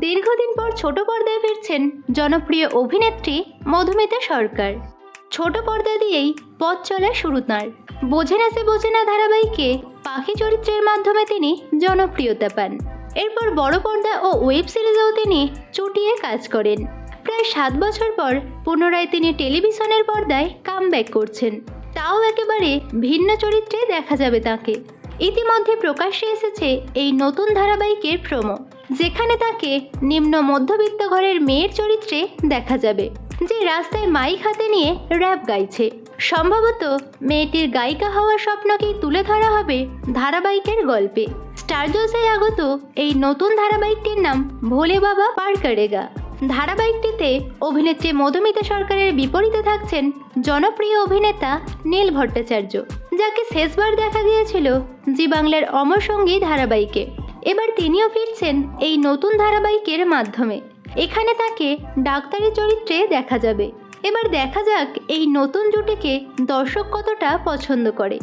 দীর্ঘদিন পর ছোট পর্দায় ফিরছেন জনপ্রিয় অভিনেত্রী মধুমিতা সরকার। ছোট পর্দা দিয়েই পথ চলা শুরু তাঁর। বোঝে না সে বোঝে না ধারাবাহিকে, পাখি চরিত্রের মাধ্যমে তিনি জনপ্রিয়তা পান। এরপর বড় পর্দা ও ওয়েব সিরিজেও তিনি চুটিয়ে কাজ করেন। প্রায় সাত বছর পর পুনরায় তিনি টেলিভিশনের পর্দায় কামব্যাক করছেন। তাও একেবারে ভিন্ন চরিত্রে দেখা যাবে তাকে। ইতিমধ্যে প্রকাশ্যে এসেছে এই নতুন ধারাবাহিকের প্রোমো। যেখানে তাকে নিম্ন মধ্যবিত্ত ঘরের মেয়ের চরিত্রে দেখা যাবে, যে রাস্তায় মাইক হাতে নিয়ে র্যাপ গাইছে। সম্ভবত মেয়েটির গায়িকা হওয়ার স্বপ্নকেই তুলে ধরা হবে ধারাবাহিকের গল্পে। স্টার জলসায় আগত এই নতুন ধারাবাহিকটির নাম ভোলে বাবা পার করেগা ধারাবাহিকটিতে অভিনেত্রী মধুমিতা সরকারের বিপরীতে থাকছেন জনপ্রিয় অভিনেতা নীল ভট্টাচার্য, যাকে শেষবার দেখা গিয়েছিল জি বাংলার অমর সঙ্গী ধারাবাহিকে। এবার তিনিও ফিরছেন এই নতুন ধারাবাহিকের মাধ্যমে। এখানে তাকে ডাক্তারি চরিত্রে দেখা যাবে। এবার দেখা যাক এই নতুন জুটিকে দর্শক কতটা পছন্দ করে।